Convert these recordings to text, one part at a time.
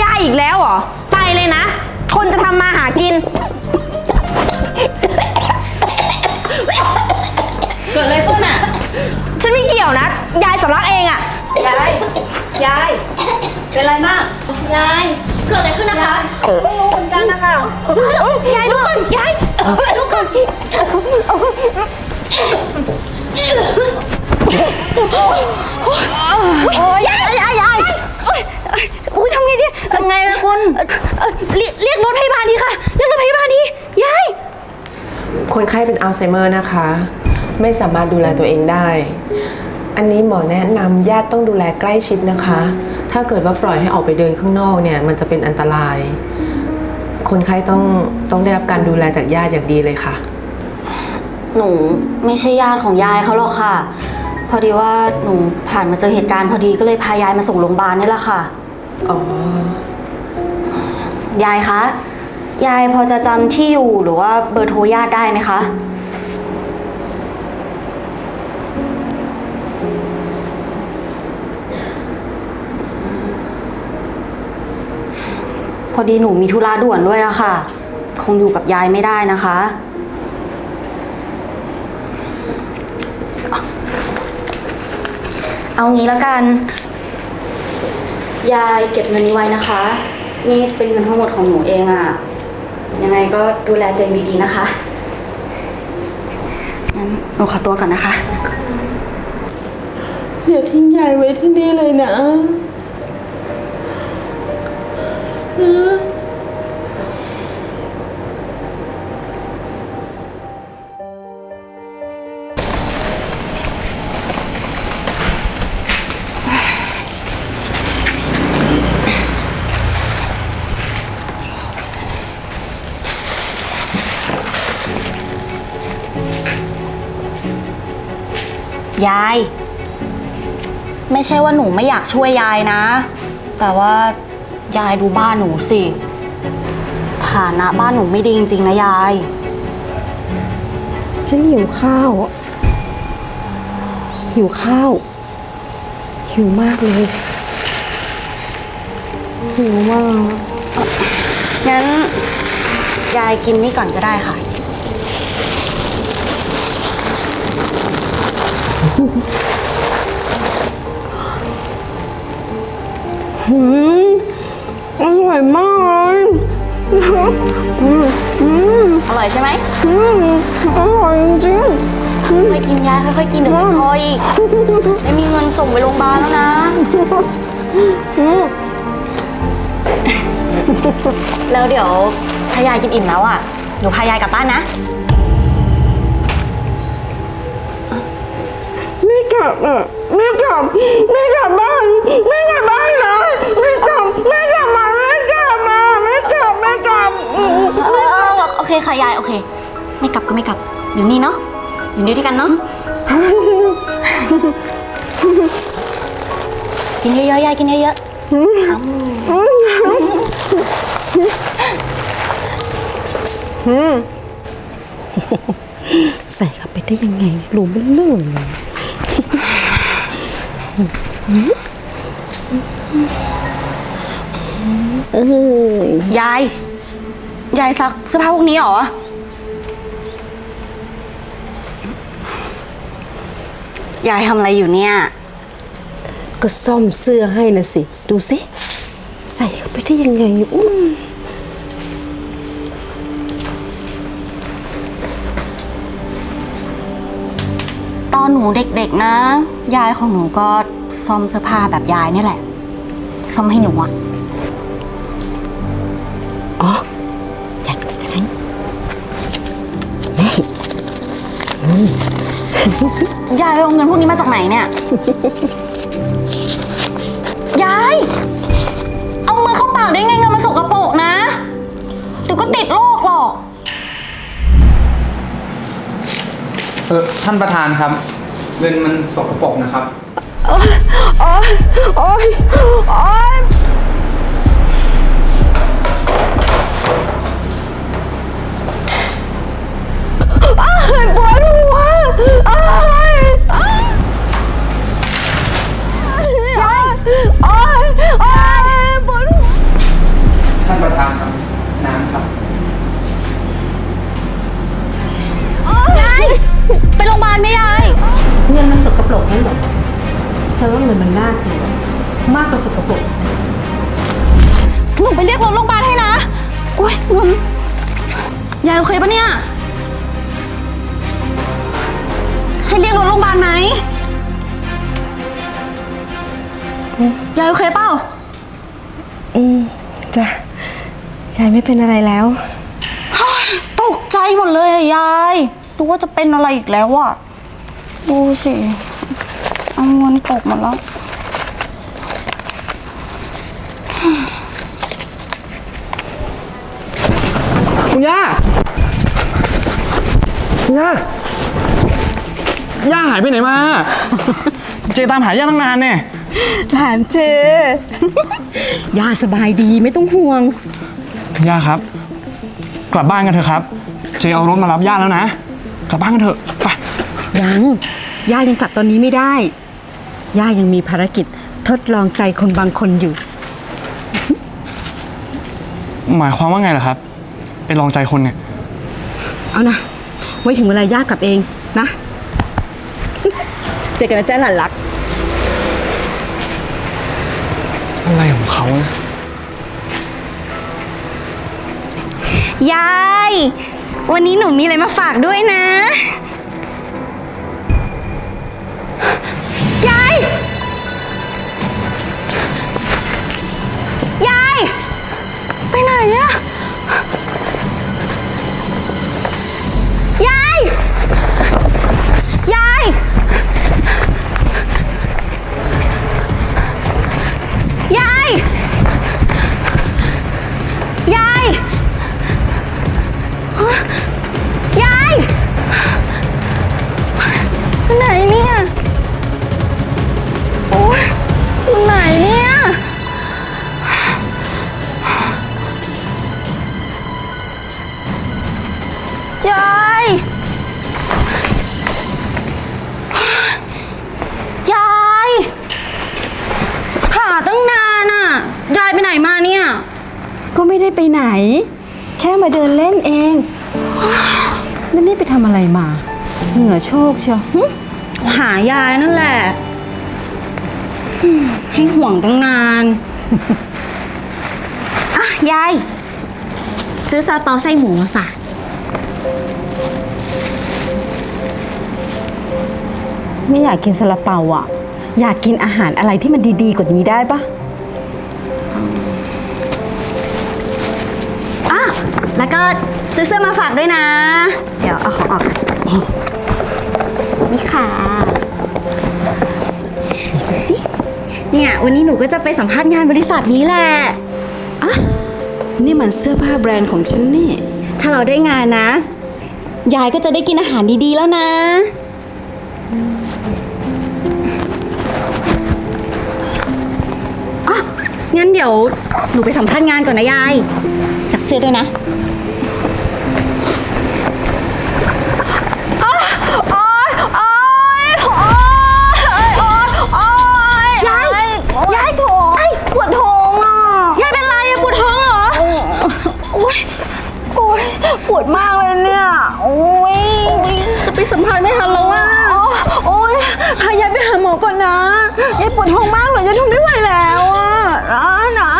ยายอีกแล้วเหรอ ไปเลยนะ คนจะทำมาหากิน เกิดอะไรขึ้นอะ ฉันไม่เกี่ยวนะ ยายสำลักเองอะยาย ยาย เป็นไรมาก ยาย เกิดอะไรขึ้นนะคะไม่รู้เหมือนกันนะคะ ยายลุกก่อน ยายลุกก่อน โอ้ยยายยายยายโอ้ย ทำไงดีทำไงล่ะคุณเอ่อเรียกเรียกรถพยาบาลดีค่ะ เรียกรถพยาบาลดียาย คนไข้เป็นอัลไซเมอร์นะคะ ไม่สามารถดูแลตัวเองได้ อันนี้หมอแนะนำญาติต้องดูแลใกล้ชิดนะคะ ถ้าเกิดว่าปล่อยให้ออกไปเดินข้างนอกเนี่ย มันจะเป็นอันตราย คนไข้ต้องต้องได้รับการดูแลจากญาติอย่างดีเลยค่ะ หนูไม่ใช่ญาติของยายเขาหรอกค่ะ พอดีว่าหนูผ่านมาเจอเหตุการณ์พอดีก็เลยพายายมาส่งโรงพยาบาลนี่แหละค่ะ อ๋อ ยายคะ ยายพอจะจำที่อยู่หรือว่าเบอร์โทรญาติได้ไหมคะ พอดีหนูมีธุระด่วนด้วยอะค่ะ คงอยู่กับยายไม่ได้นะคะ เอางี้แล้วกัน ยายเก็บเงินนี้ไว้นะคะ นี่เป็นเงินทั้งหมดของหนูเองอะยังไงก็ดูแลตัวเองดีๆนะคะงั้นหนูขอตัวก่อนนะคะ อย่าทิ้งยายไว้ที่นี่เลยนะ ยาย ไม่ใช่ว่าหนูไม่อยากช่วยยายนะ แต่ว่ายายดูบ้านหนูสิ ฐานะบ้านหนูไม่ดีจริงๆนะยาย ฉันหิวข้าวอะหิวข้าว หิวมากเลย หิวมาก งั้น ยายกินนี่ก่อนก็ได้ค่ะ หืมอร่อยมากเลยอร่อยใช่ไหมอืมอร่อยจริงค่อยๆกินยายค่อยๆกินเดี๋ยวไม่พออีกไม่มีเงินส่งไปโรงพยาบาลแล้วนะแล้วเดี๋ยวถ้ายายกินอิ่มแล้วอะหนูพายายกลับบ้านนะ ลับอะไม่กลับไม่กลับบ้านไม่กลับบ้านนะไม่กลับไม่กลับมาไม่กลับมาไม่กลับไม่กลับอืมเออโอเคค่ะยายโอเค ไม่กลับก็ไม่กลับอยู่นี่เนาะอยู่นี่ด้วยกันเนาะกินเยอะๆยายกินเยอะๆอ้ำใส่เข้าไปได้ยังไงรู้มันเรื่องเลย เออยาย ยายซักเสื้อผ้าพวกนี้เหรอ ยายทำอะไรอยู่เนี่ย ก็ซ่อมเสื้อให้นะสิ ดูสิ ใส่เข้าไปได้ยังไงอืม หนูเด็กๆนะ ยายของหนูก็ซ่อมเสื้อผ้าแบบยายนี่แหละ ซ่อมให้หนูอะอ๋ออยากไปทางนี่ยายไปเอาเงินพวกนี้มาจากไหนเนี่ย ยาย เอามือเข้าปากได้ไงเงินมันสกปรกนะเดี๋ยวก็ติดโรคหรอก เออท่านประธานครับ งินมันสกปรกนะครับ โอ๊ยโอ๊ยโอ๊ยโอ๊ยอ้ยปวดหัวอ้ยอ้อ้ยอ้อ้ยปวดหัว ท่านประธานครับ น้ำครับ ยาย ไปโรงพยาบาลไหมยาย เงินมันสกปรกนั่นเหรอฉันว่าเงินมันน่ากลัวมากกว่าสกปรกหนูไปเรียกรถโรงพยาบาลให้นะโอ๊ยเงินยายโอเคปะเนี่ย ให้เรียกรถโรงพยาบาลไหมยายโอเคเปล่าจ้ะยายไม่เป็นอะไรแล้วตกใจหมดเลยอะยายดูว่าจะเป็นอะไรอีกแล้วอะ ดูสิเอาเงินตกหมดแล้วคุณย่า คุณย่า ย่าหายไปไหนมา เจตามหาย่าตั้งนานเนี่ย หลานเจ ย่าสบายดีไม่ต้องห่วง ย่าครับ กลับบ้านกันเถอะครับ เจเอารถมารับย่าแล้วนะ กลับบ้านกันเถอะ ไป ยังย่ายังกลับตอนนี้ไม่ได้ ย่ายังมีภารกิจทดลองใจคนบางคนอยู่ หมายความว่าไงล่ะครับ ไปลองใจคนเนี่ย เอานะ ไว้ถึงเวลาย่ากลับเองนะ เจอกันนะจ๊ะหลานรัก อะไรของเขาเนี่ยยาย วันนี้หนูมีอะไรมาฝากด้วยนะ อโชกเชียวหึหายายนั่นแหละอืมให้ห่วงตั้งนานอะยาย ซื้อซาเปาไส้หมูมาฝากไม่อยากกินซาลาเปาอะ อยากกินอาหารอะไรที่มันดีๆ กว่านี้ได้ปะอะแล้วก็ซื้อเสื้อมาฝากด้วยนะ เดี๋ยวเอาของออกก่อ นนี่ค่ะดูสิ เนี่ย วันนี้หนูก็จะไปสัมภาษณ์งานบริษัทนี้แหละนี่มันเสื้อผ้าแบรนด์ของฉันนี่ ถ้าเราได้งานนะ ยายก็จะได้กินอาหารดีๆแล้วนะอะงั้นเดี๋ยวหนูไปสัมภาษณ์งานก่อนนะยายสักเสื้อด้วยนะ อก่อนนะยายปวดท้องมากเลยยายทนไม่ไหวแล้วอะนะนะ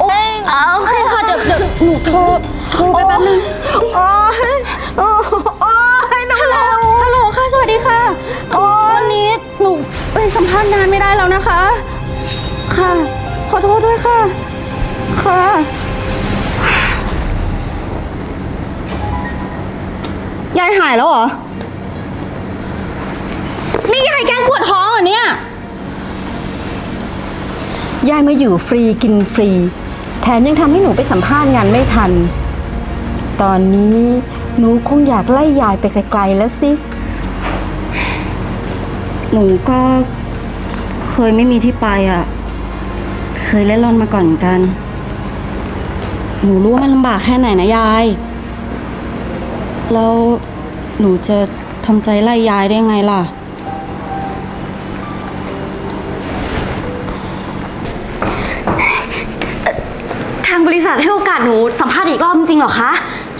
โอ๊ยเอาโอเคค่ะเดี๋ยวเดี๋ยวหนูโทรโทรไปแป๊บนึงโอ๊ยโอ๊ยโอ๊ยน้องฮัลโหลฮัลโหลค่ะสวัสดีค่ะวันนี้หนูไปสัมภาษณ์งานไม่ได้แล้วนะคะ ค่ะ ขอโทษด้วยค่ะ ค่ะยายหายแล้วเหรอ นี่ยายแกล้งปวดท้อง เหรอเนี่ย ยายมาอยู่ฟรีกินฟรี แถมยังทำให้หนูไปสัมภาษณ์งานไม่ทัน ตอนนี้หนูคงอยากไล่ยายไปไกลๆแล้วสิ หนูก็เคยไม่มีที่ไปอะ เคยเล่นร่อนมาก่อนเหมือนกัน หนูรู้ว่ามันลำบากแค่ไหนนะยาย แล้วหนูจะทำใจไล่ยายได้ไงล่ะางบริษัทให้โอกาสหนูสัมภาษณ์อีกรอบจริงๆเหรอคะ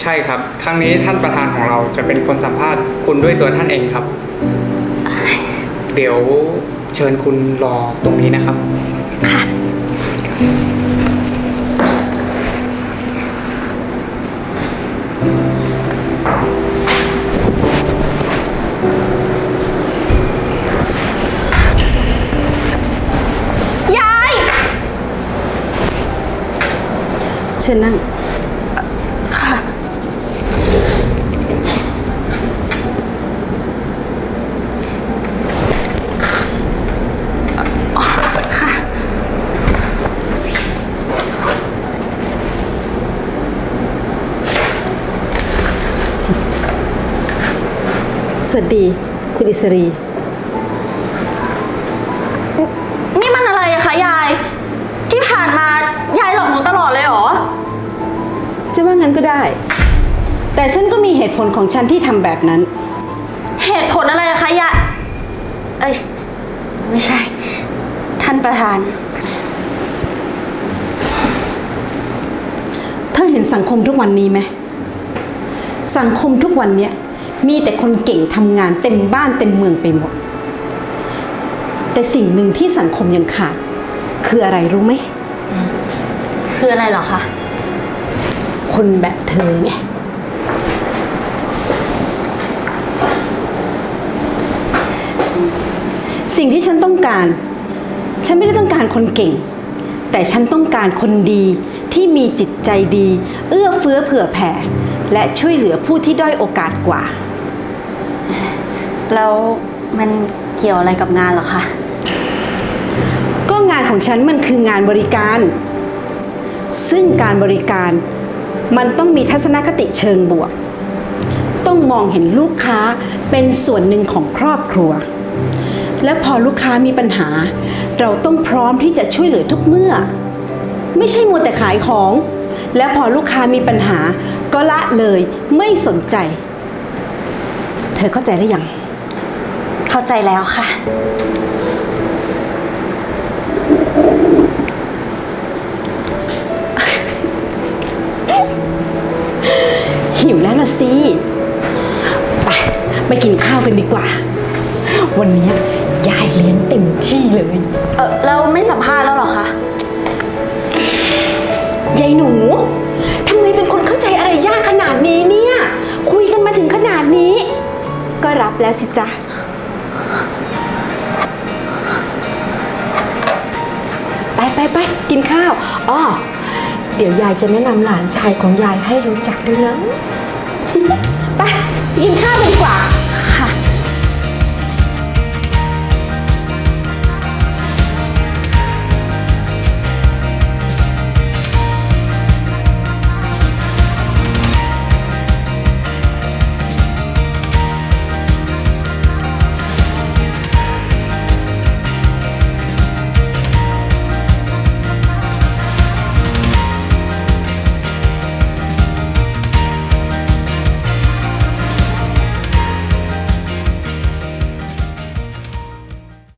ใช่ครับ ครั้งนี้ท่านประธานของเราจะเป็นคนสัมภาษณ์คุณด้วยตัวท่านเองครับ เดี๋ยวเชิญคุณรอตรงนี้นะครับย เชิญนั่งค่ะ สวัสดี คุณอิสรี แต่ฉันก็มีเหตุผลของฉันที่ทำแบบนั้น เหตุผลอะไรอะคะยายเอ้ย ไม่ใช่ ท่านประธาน เธอเห็นสังคมทุกวันนี้ไหม สังคมทุกวันเนี้ยมีแต่คนเก่งทำงานเต็มบ้านเต็มเมืองไปหมด แต่สิ่งหนึ่งที่สังคมยังขาด คืออะไรรู้ไหม คืออะไรเหรอคะ คนแบบเธอไง สิ่งที่ฉันต้องการ ฉันไม่ได้ต้องการคนเก่ง แต่ฉันต้องการคนดีที่มีจิตใจดี เอื้อเฟื้อเผื่อแผ่ และช่วยเหลือผู้ที่ด้อยโอกาสกว่า แล้วมันเกี่ยวอะไรกับงานเหรอคะ ก็งานของฉันมันคืองานบริการ ซึ่งการบริการมันต้องมีทัศนคติเชิงบวก ต้องมองเห็นลูกค้าเป็นส่วนหนึ่งของครอบครัว และพอลูกค้ามีปัญหา เราต้องพร้อมที่จะช่วยเหลือทุกเมื่อ ไม่ใช่มัวแต่ขายของ และพอลูกค้ามีปัญหา ก็ละเลยไม่สนใจ เธอเข้าใจได้ยัง เข้าใจแล้วค่ะ หิวแล้วล่ะสิ ไปไปกินข้าวกันดีกว่า วันนี้ ยายเลี้ยงเต็มที่เลย เออเราไม่สัมภาษณ์แล้วเหรอคะ ยายหนูทำไมเป็นคนเข้าใจอะไรยากขนาดนี้เนี่ย คุยกันมาถึงขนาดนี้ ก็รับแล้วสิจ๊ะ ไปไปไปกินข้าวอ้อเดี๋ยวยายจะแนะนำหลานชายของยายให้รู้จักด้วยนะ ไปกินข้าวกันดีกว่า